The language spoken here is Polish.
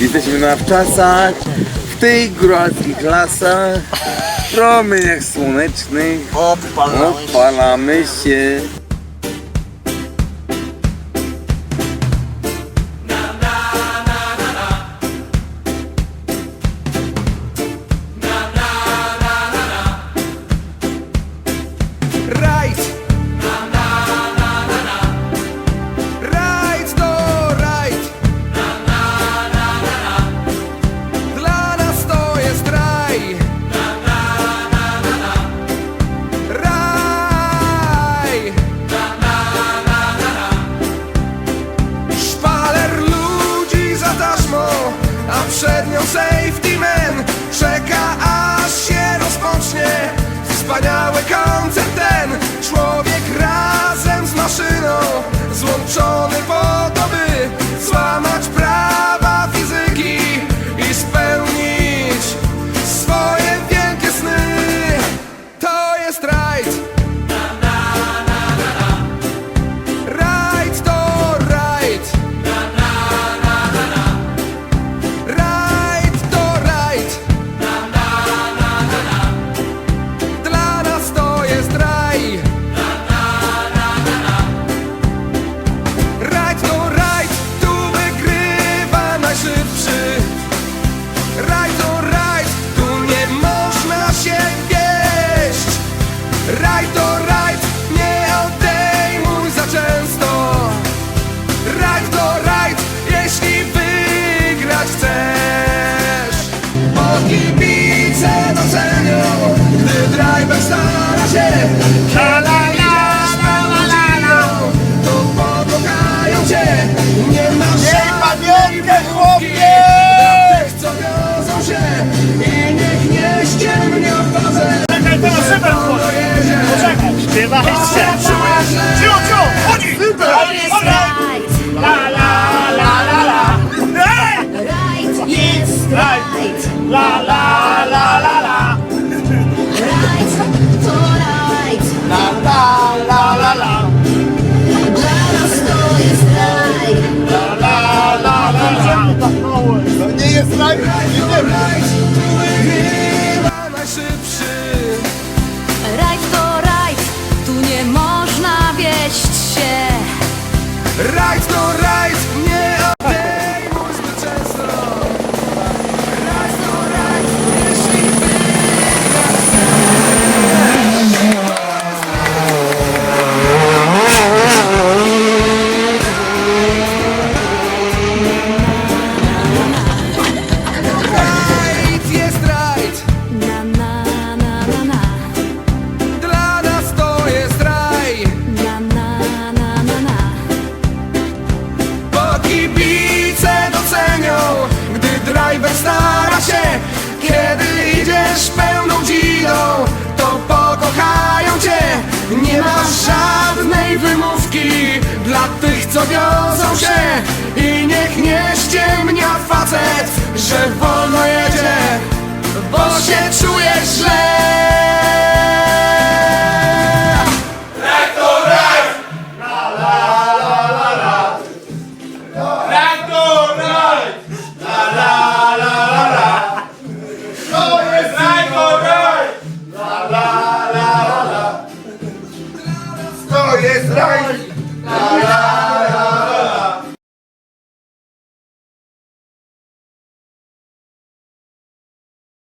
Jesteśmy na wczasach, w tych góralskich lasach, promieniach słonecznych, opalamy się. a przed nią safety man Czeka aż się rozpocznie. Wspaniały koncert ten. Człowiek razem z maszyną Złączony jest najszybszy. Rajd to rajd, tu nie można wieść się. Rajd to stara się. Kiedy idziesz pełną dziną To pokochają cię. Nie ma żadnej wymówki Dla tych co wiozą się. I niech nie ściemnia তারাই